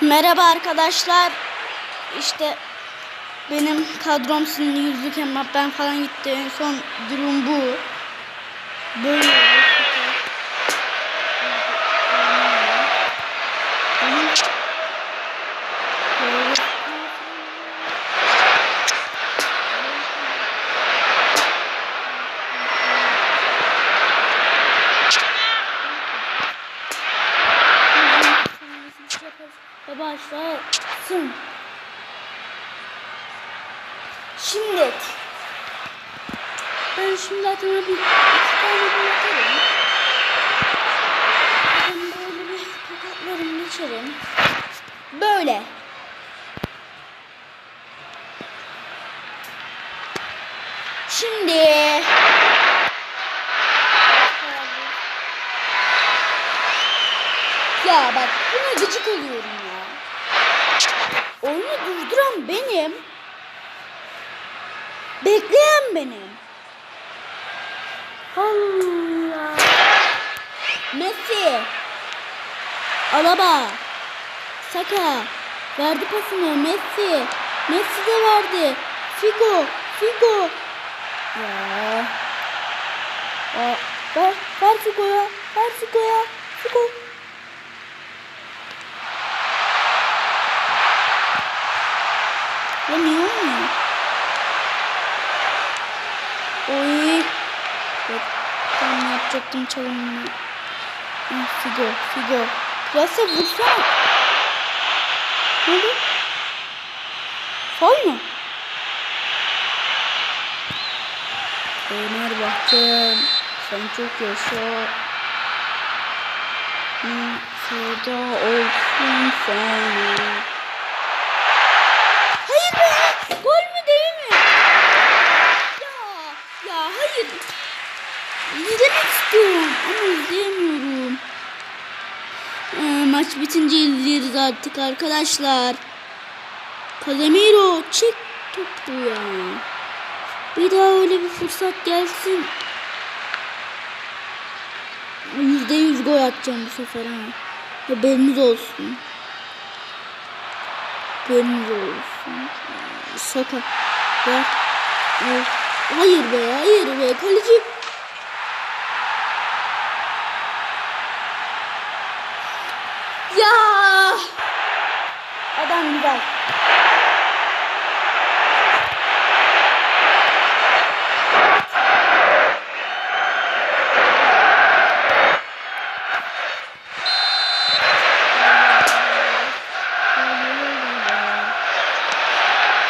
Merhaba arkadaşlar. İşte benim kadrom silindi yüzlük ben falan gitti. En son durum bu. Böyle. Ve başlasın. Şimdi ben şimdi zaten bir iki tane bir atarım. Ben böyle bir tokatlarım geçerim. Böyle. Şimdi Ya bak buna gıcık oluyorum ya. Oyunu durduran benim. Bekleyen benim. Allah. Messi. Alaba. Saka. Verdi pasını Messi. Messi de verdi. Figo. Figo. Ya. Aa, ver, ver Figo'ya. Ver Figo'ya. Figo. Ya niye olmuyor? Oy. Yok. Ben yapacaktım çalımını. Figo. Figo. Plase vursana. Ne oldu? Fal mı? Fenerbahçe. Sen çok yaşa. Feda olsun sana. Hayır be! Gol mü değil mi? Ya, ya hayır. İzlemek istiyorum ama izleyemiyorum. Maç bitince izleriz artık arkadaşlar. Casemiro çek topu ya. Bir daha öyle bir fırsat gelsin. Yüzde yüz gol atacağım bu sefer ha. Haberiniz olsun. Haberiniz olsun. Ver. Ver. Hayır be, hayır be. Kaleci. Ya. Adam güzel.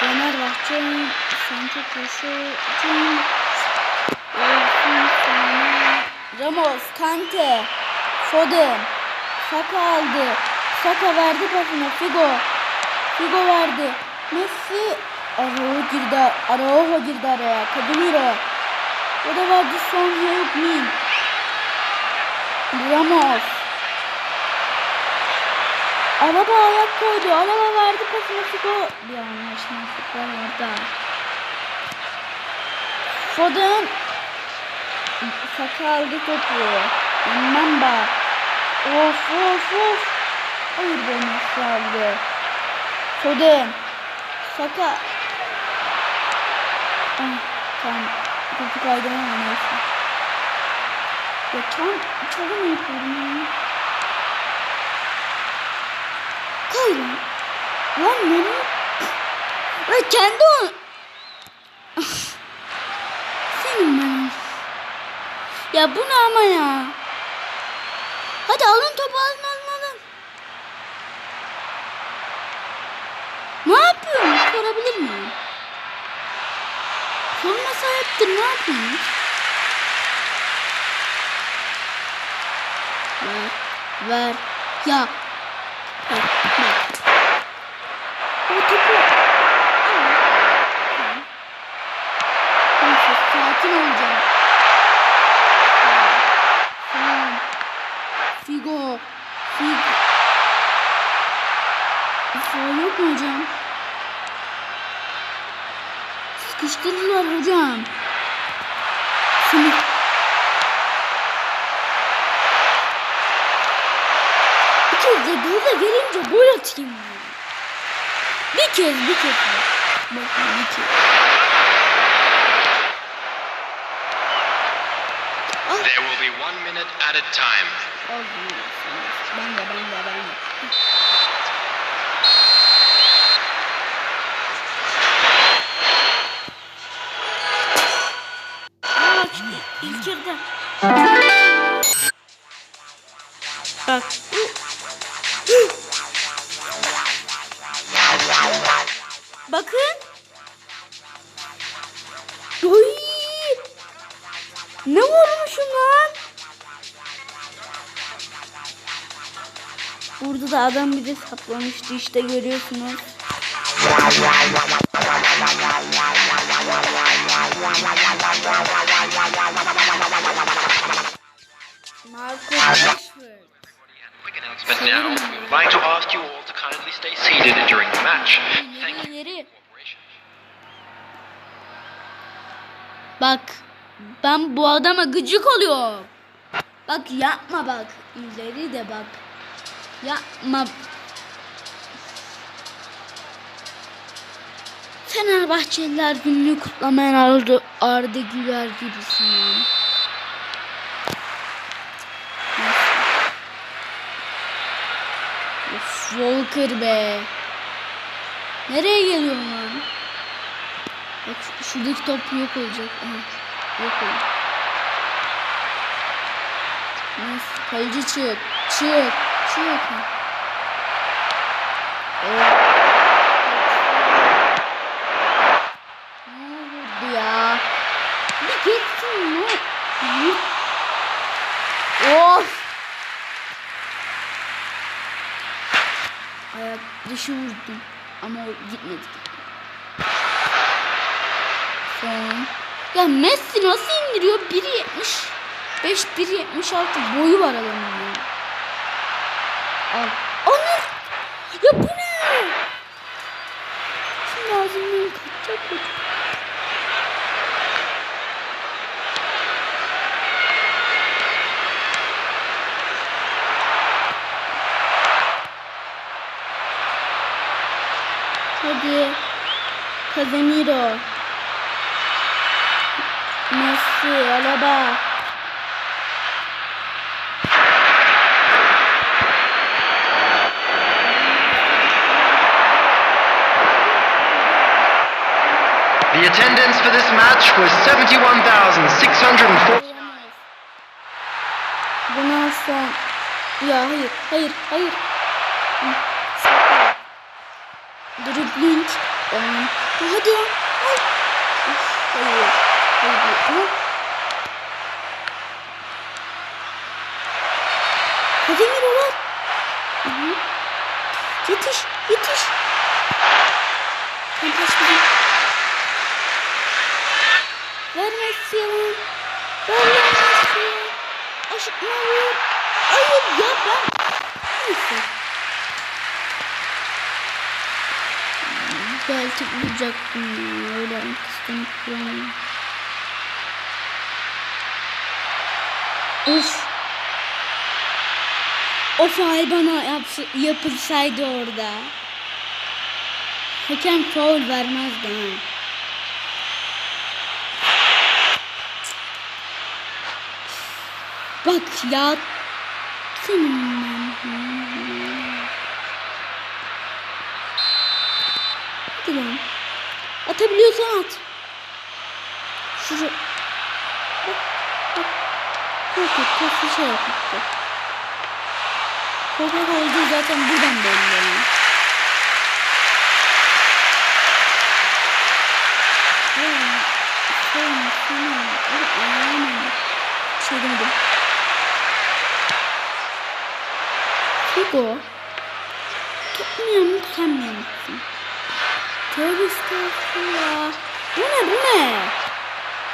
Fenerbahçe Santrafor'u Ramos, Kante, Foden, Saka aldı. Saka verdi pasını. Figo. Figo verdi. Messi Araujo girdi. Araujo girdi araya. Casemiro. O da verdi Son Heung-min. Ramos. Alaba ayak koydu. Alaba verdi pasını Figo. Bir anlaşmazlık var orada. Foden. Saka aldı topu. Mamba. Of of of. Hayır be nasıl aldı. Foden. Saka. Ah, tamam. Topu kaydı ama neyse. Ya tam çalım yapıyorum ya. Kaydı. Lan ne? Ve kendi o... Senin ben. Ya bu ne ama ya? Hadi alın topu alın alın alın. Ne yapıyorsun? Sorabilir miyim? Sorma sahiptir ne yapıyorsun? Ver. Ver. Ya. Ver. Ver. O topu. Al. Tamam. Neyse sakin olacağım. Tamam. Figo. Figo. Faul yok mu hocam? Sıkıştırdılar hocam. Seni İki Sadece gaza ya. Bir kez bir kez. Bakın bir kez. There will be one minute at a time. Ben de ben de ben de. İlk yarıda. Bak. Burada da adam bir de saplamıştı işte görüyorsunuz. Rashford. Quick announcement now. Would like to ask you all to kindly stay seated during the match. Thank you. Bak ben bu adama gıcık oluyorum. Bak yapma bak. İleri de bak. Yapma. Fenerbahçeliler gününü kutlamayan Arda, Arda Güler gibisin ya. Of Volker be. Nereye geliyorsun lan? Bak şu- şuradaki top yok olacak. Yok oldu. Neyse kaleci çık. Çık. Çık. Evet. Ne oldu ya? Bir gitsin ne? Ayak dışı vurdum. Ama o gitmedi. Son. Ya Messi nasıl indiriyor? 1.75 1.76 boyu var adamın. Al. Ana! Ya bu ne? Şimdi ağzımdan kaçacak bu. Hadi. Casemiro. Messi, Alaba. The attendance for this match was 71,604. Bundan son... Ya hayır, hayır, hayır. Hı, Dribbling. Tamam. Hadi ya. Ay. Üf, Hayır. Hayır. Ama... Casemiro var. Hı hı. Yetiş, yetiş. Ben kaçmadım. Ver Messi'ye lan. Ver lan Messi'ye. Aşık ne olur? Hayır ya ben. Neyse. Belki bulacaktım ya. Öyle kıskanıp duramıyorum. Of. O faal bana yapsı, yapılsaydı orada. Hakem faul vermezdi ha. Bak ya. Senin. Hadi lan. Atabiliyorsan at. Şuraya. Bak. Bak. Yok yok. Kaslı şey yapmıştı. Korkak olduğu zaten buradan belli. Yani. Yani, sonra, Figo. Tutmuyor mu tutamıyor musun? Tövbe estağfurullah. Bu ne bu ne?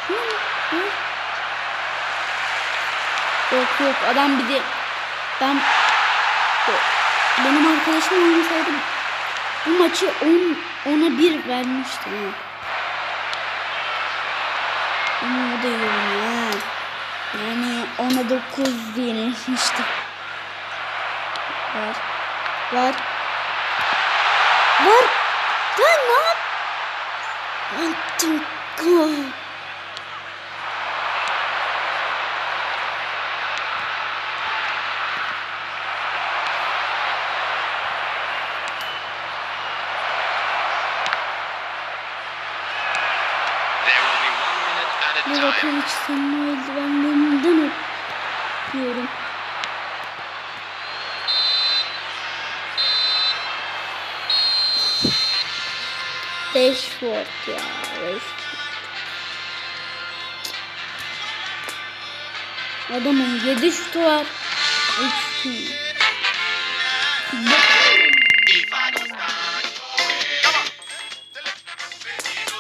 Bu ne? Bu ne? Yok yok adam bir de ben benim arkadaşım oynasaydı bu maçı 10 ona 1 vermişti. Ama o da. Yani ona 9 yenilmişti. Ver. Ver. Ver. Ver ne yap? Attım. Gol. There will be one minute at a Bir bakın hiç senin o eldivenlerinden öpüyorum. Rashford ya. Rashford. Adamın 7 şutu var. 3 şutu.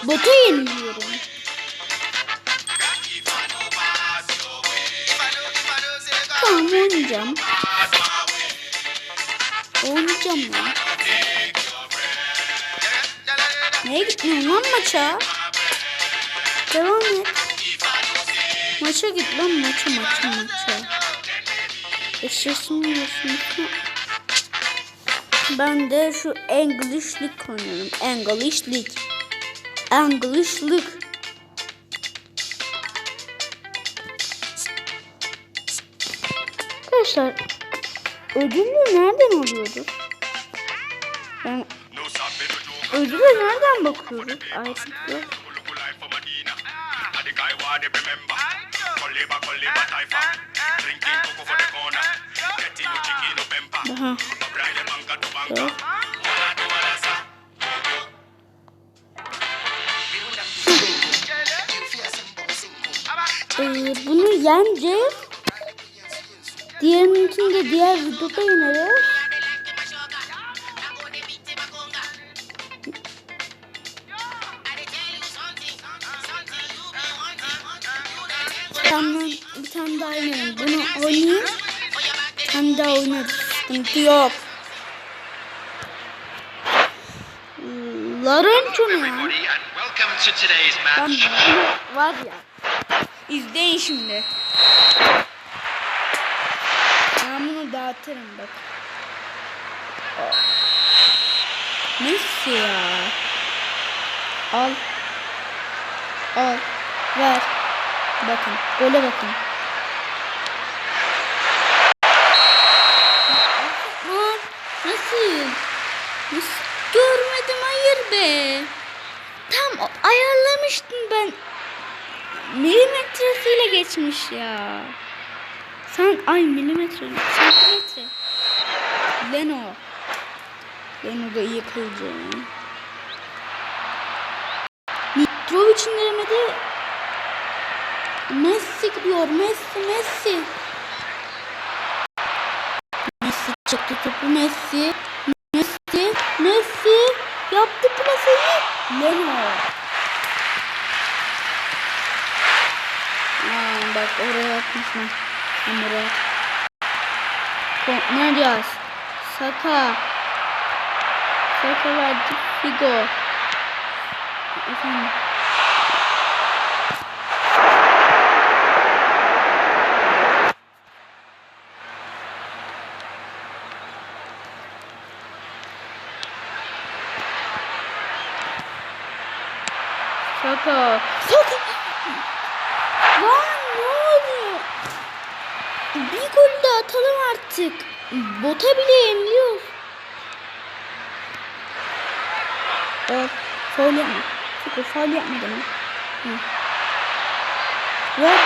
Botu yeniliyorum. Tamam oynayacağım. Oynayacağım lan. Neye gitmiyorsun lan maça? Devam et. Maça git lan maça maça maça. Eşleşme yarışması. Ben de şu English League oynuyorum. English League. Arkadaşlar ödülü nereden alıyoruz? Ben ödüle nereden bakıyoruz? Ayrıntılı. Aha. Dur. Ee, bunu yeneceğiz. Diğerininkini de diğer videoda yeneriz. Sıkıntı yok. Larenço mu ya? Ben var ya. İzleyin şimdi. Ben bunu dağıtırım bak. Messi ya. Al. Al. Ver. Bakın. Gole bakın. Aa, Nasıl? Nasıl? Görmedim hayır be. Tam o- ayarlamıştım ben. Milimetresiyle geçmiş ya. Sen ay milimetre, santimetre. Leno. Leno da iyi kılıcı. Mitrovic'in demedi. Messi gidiyor. Messi, Messi. Messi çekti topu Messi. Messi, Messi yaptı plaseyi. Leno. Aa, bak oraya atmışım. Ben buraya. Ko- Ne diyoruz? Saka. Saka verdi. Figo. Efendim. Saka. Saka. Lan ne oluyor? De atalım artık. Bota bile yeniliyoruz. Aa, faul yapma. Saka faul yapma deme. Hı. Ver.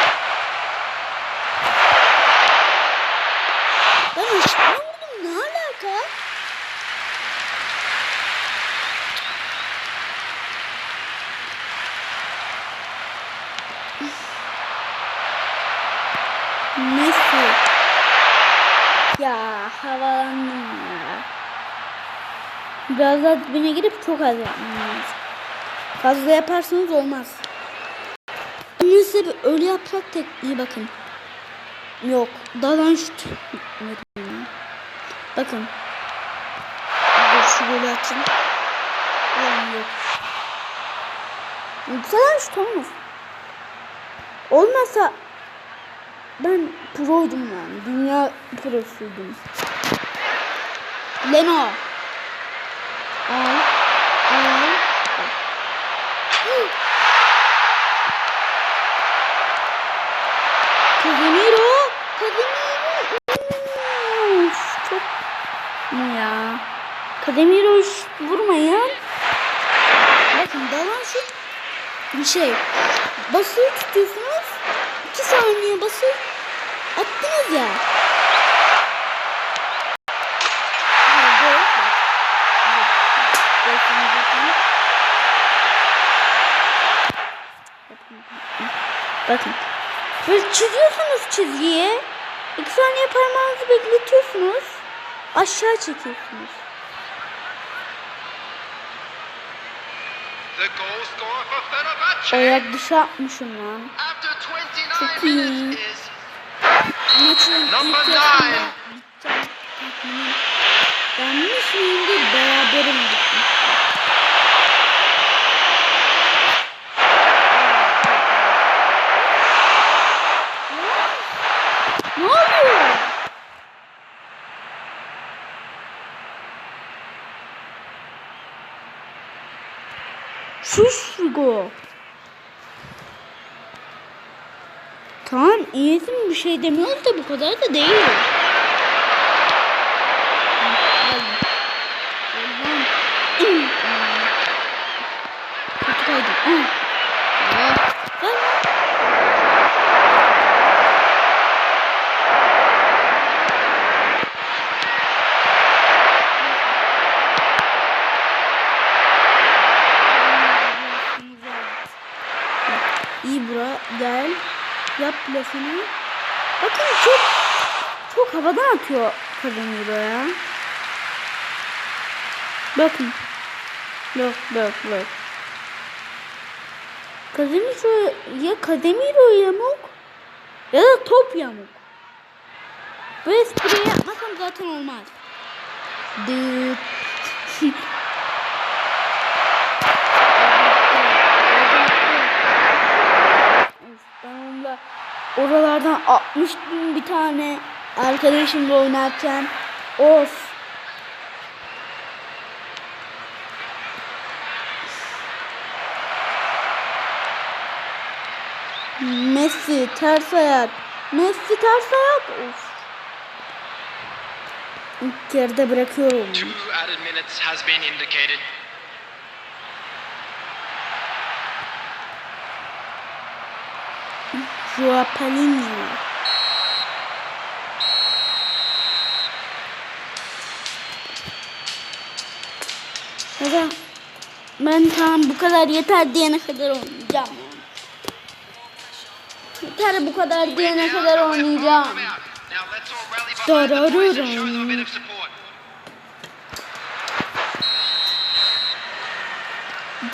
Ben ışıktan vurdum. Ne alaka? Messi. Ya havalandım ya. Biraz daha dibine girip çok az yapmam lazım. Fazla yaparsanız olmaz. Neyse öyle yaprak tek iyi bakın. Yok. Dalan şut. Bakın. Dur şu golü atayım. Ulan yok. Dalan şut olmaz. Olmasa ben proydum yani. Dünya prosuydum. Leno. Al. Al. Casemiro. Casemiro. Uf, çok mu ya? Casemiro vurmayın. Bakın dalan şu bir şey. Basılı tutuyorsunuz. 2 saniye basıp attınız ya. Bakın. Böyle çiziyorsunuz çizgiyi. 2 saniye parmağınızı bekletiyorsunuz. Aşağı çekiyorsunuz. Ayak dışı atmışım lan. after 29 Çok iyi. Maçın ilk yarısında tahminim. Yanlış mıyım değil beraberim gitmiş. Ne oluyor? Sus Figo. Tamam iyisin bir şey demiyoruz da bu kadar da değil. İyi bura gel. Yap lafını. Bakın çok çok havadan atıyor Casemiro ya. Bakın. Bak bak bak. Casemiro ya Casemiro yamuk ya da top yamuk. Bu espriyi yapmasam zaten olmaz. Dıt. Ben onunla oralardan 60 bin bir tane arkadaşımla oynarken of. Messi ters ayak. Messi ters ayak. Of. Yarıda bırakıyorum. two added minutes has been indicated. Joao Paulinho. Hadi. Ben tamam bu kadar yeter diyene kadar oynayacağım. Yeter bu kadar diyene kadar oynayacağım. Now let's all rally behind the boys and show them a bit of support.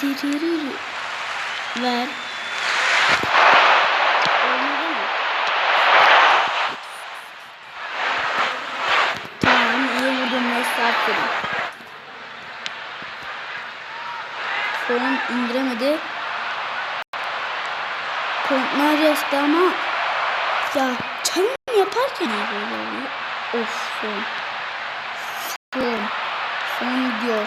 Diririr. Ver. Oynadı mı? Tamam iyi vurdum mesafe. Sorun indiremedi. Kontlar yazdı ama ya çalım yaparken böyle. Of son. Son. Son gidiyor.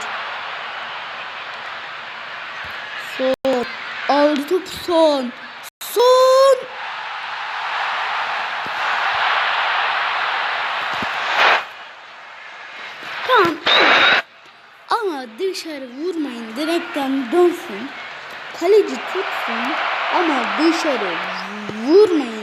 Son. Aldı son. Son. Tamam. Ama dışarı vurmayın. Direkten dönsün. Kaleci tutsun. Ama dışarı vurmayın.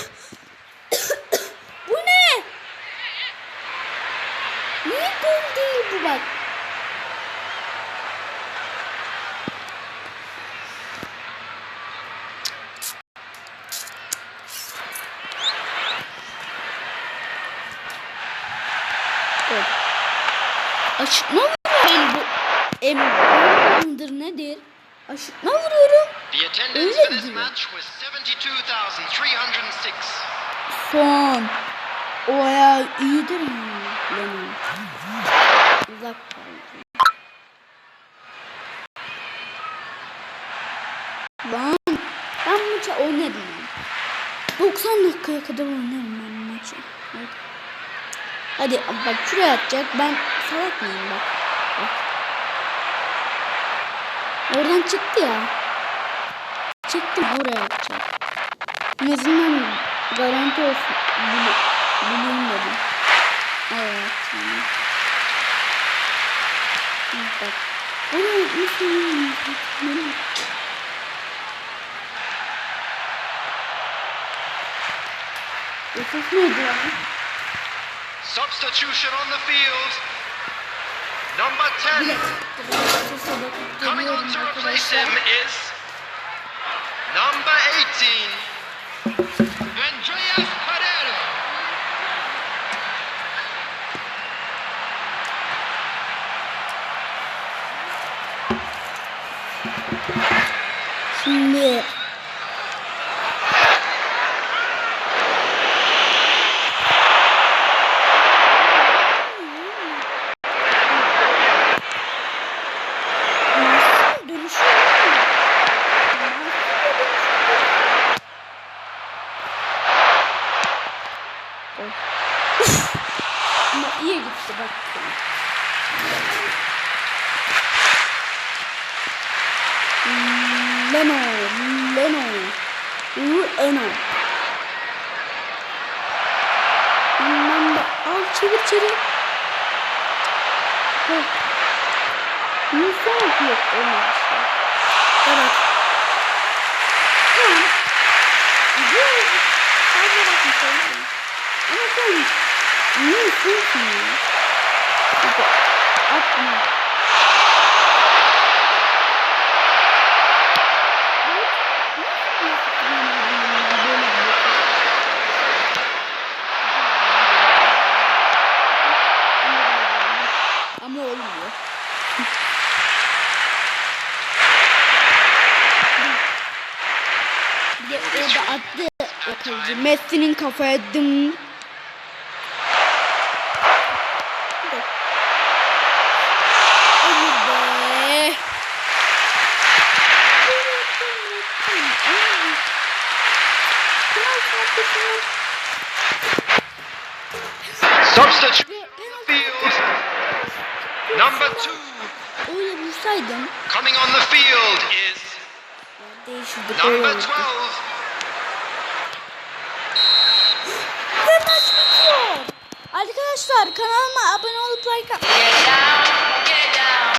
mi? Lennon. Uzak kaldı. Ben, ben maçı oynarım. ben. 90 dakikaya kadar oynarım ben maçı. Hadi. Hadi bak şuraya atacak. Ben salak mıyım bak. bak. Oradan çıktı ya. Çıktı buraya atacak. En azından garanti olsun. Bili bileyim dedim. Tamam. Bak. Onu nasıl? Substitution on the field. Number 10 coming on to replace him is number 18, Leno, Leno, Leno. Bilmem de al çevir çevir. Heh. Nisan yok olmadı işte. Evet. Tamam. Güzel. Sadece söyleyeyim. Ama sen niye istiyorsun atma. Ama olmuyor. Bir de orada attı yakaladı. Messi'nin kafaya dım.